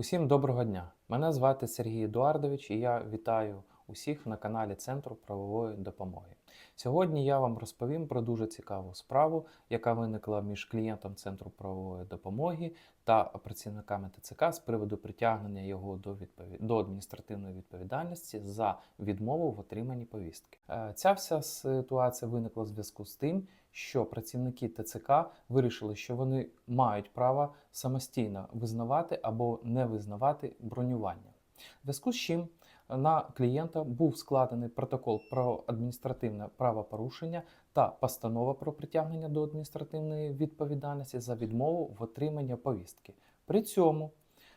Усім доброго дня! Мене звати Сергій Едуардович і я вітаю усіх на каналі Центру правової допомоги. Сьогодні я вам розповім про дуже цікаву справу, яка виникла між клієнтом Центру правової допомоги та працівниками ТЦК з приводу притягнення його до, відпові... до адміністративної відповідальності за відмову в отриманні повістки. Е, Ця вся ситуація виникла в зв'язку з тим, що працівники ТЦК вирішили, що вони мають право самостійно визнавати або не визнавати бронювання. В зв'язку з чим на клієнта був складений протокол про адміністративне правопорушення та постанова про притягнення до адміністративної відповідальності за відмову в отриманні повістки. При цьому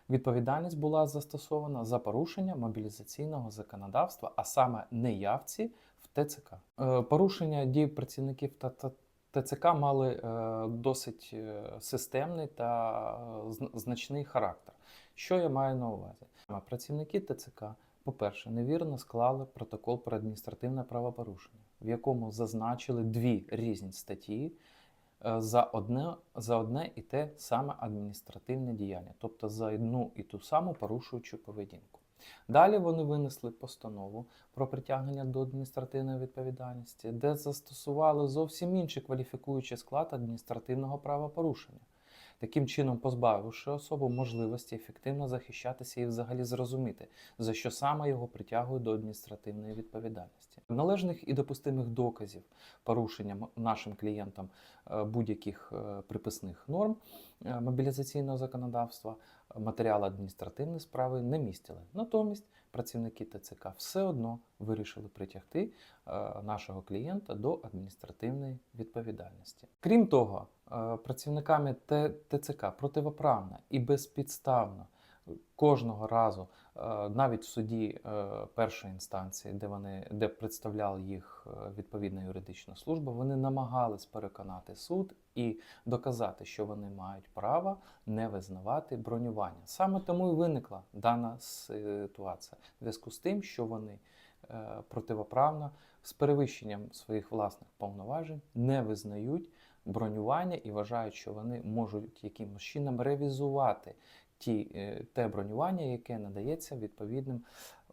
відповідальність була застосована за порушення мобілізаційного законодавства, а саме неявці в ТЦК. Е, Порушення дій працівників та ТЦК мали е, досить е, системний та значний характер. Що я маю на увазі? Працівники ТЦК, по-перше, невірно склали протокол про адміністративне правопорушення, в якому зазначили дві різні статті е, за одне, за одне і те саме адміністративне діяння, тобто за одну і ту саму порушуючу поведінку. Далі вони винесли постанову про притягнення до адміністративної відповідальності, де застосували зовсім інший кваліфікуючий склад адміністративного правопорушення, таким чином позбавивши особу можливості ефективно захищатися і взагалі зрозуміти, за що саме його притягують до адміністративної відповідальності. Належних і допустимих доказів порушення нашим клієнтам е, будь-яких е, приписних норм е, мобілізаційного законодавства матеріали адміністративної справи не містили. Натомість працівники ТЦК все одно вирішили притягти нашого клієнта до адміністративної відповідальності. Крім того, працівниками ТЦК противоправно і безпідставно кожного разу, е, навіть в суді е, першої інстанції, де вони де представляла їх е, відповідна юридична служба, вони намагались переконати суд і доказати, що вони мають право не визнавати бронювання. Саме тому і виникла дана ситуація в зв'язку з тим, що вони е, противоправно з перевищенням своїх власних повноважень не визнають бронювання і вважають, що вони можуть якимось чином ревізувати ті, е, те бронювання, яке надається відповідним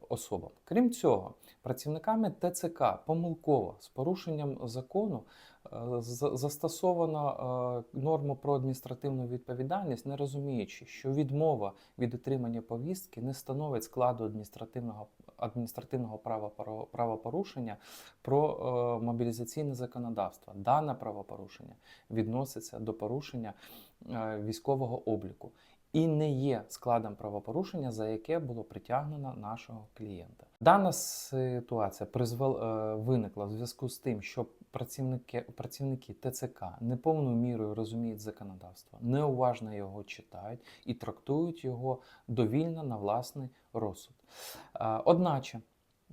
особам. Крім цього, працівниками ТЦК помилково з порушенням закону е, з- застосовано е, норму про адміністративну відповідальність, не розуміючи, що відмова від отримання повістки не становить складу адміністративного адміністративного правопорушення про е, мобілізаційне законодавство. Дане правопорушення відноситься до порушення військового обліку і не є складом правопорушення, за яке було притягнено нашого клієнта. Дана ситуація призвел, е, виникла в зв'язку з тим, що працівники, працівники ТЦК неповною мірою розуміють законодавство, неуважно його читають і трактують його довільно на власний розсуд. Е, Одначе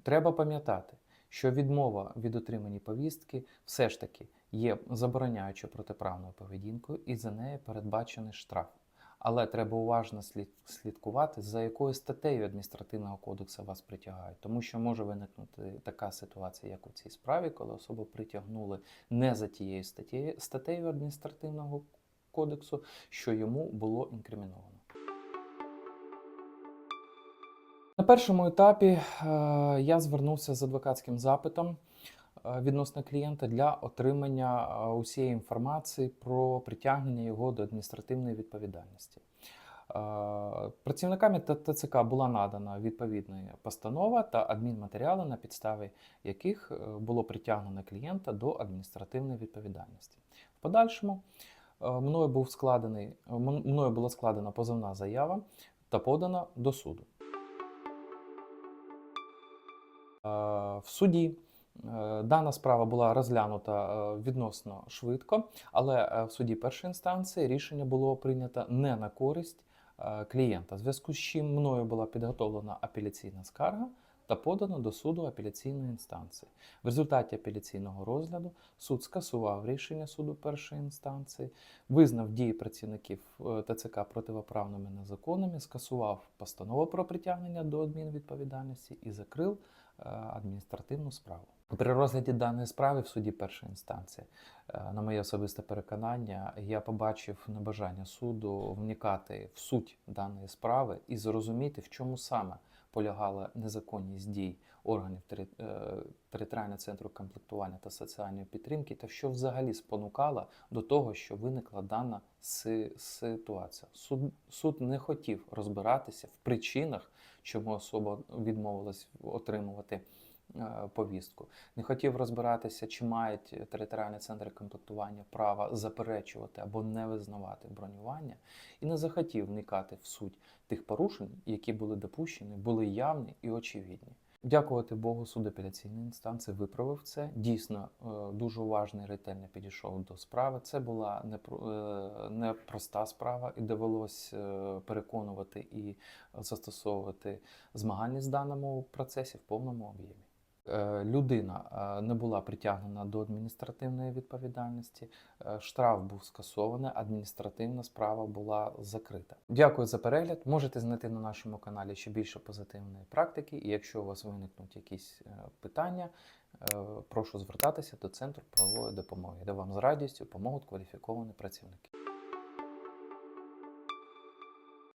треба пам'ятати, що відмова від отримання повістки все ж таки є забороняючою протиправною поведінкою, і за неї передбачений штраф. Але треба уважно слід, слідкувати, за якою статтею адміністративного кодексу вас притягають, тому що може виникнути така ситуація, як у цій справі, коли особу притягнули не за тією статтею, статтею адміністративного кодексу, що йому було інкриміновано. На першому етапі е, я звернувся з адвокатським запитом відносно клієнта для отримання е, усієї інформації про притягнення його до адміністративної відповідальності. Е, Працівниками ТЦК була надана відповідна постанова та адмінматеріали, на підставі яких е, було притягнено клієнта до адміністративної відповідальності. В подальшому е, мною був складений, е, мною була складена позовна заява та подана до суду. Е, В суді е, дана справа була розглянута е, відносно швидко, але е, в суді першої інстанції рішення було прийнято не на користь е, клієнта. В зв'язку з чим мною була підготовлена апеляційна скарга та подано до суду апеляційної інстанції. В результаті апеляційного розгляду суд скасував рішення суду першої інстанції, визнав дії працівників е, ТЦК противоправними незаконними, скасував постанову про притягнення до адмінвідповідальності і закрив е, адміністративну справу. При розгляді даної справи в суді першої інстанції, е, на моє особисте переконання, я побачив небажання суду вникати в суть даної справи і зрозуміти, в чому саме полягала незаконність дій органів е, територіального центру комплектування та соціальної підтримки, та що взагалі спонукало до того, що виникла дана ситуація. Суд, суд не хотів розбиратися в причинах, чому особа відмовилась отримувати повістку. Не хотів розбиратися, чи мають територіальні центри комплектування права заперечувати або не визнавати бронювання, і не захотів вникати в суть тих порушень, які були допущені, були явні і очевидні. Дякувати Богу, суд апеляційної інстанції виправив це. Дійсно, е, дуже уважно і ретельно підійшов до справи. Це була е, непроста справа, і довелось е, переконувати і застосовувати змагальність в даному процесі в повному об'ємі. Е, Людина е, не була притягнена до адміністративної відповідальності, е, штраф був скасований, адміністративна справа була закрита. Дякую за перегляд. Можете знайти на нашому каналі ще більше позитивної практики. І якщо у вас виникнуть якісь питання, прошу звертатися до центру правової допомоги, де вам з радістю допоможуть кваліфіковані працівники.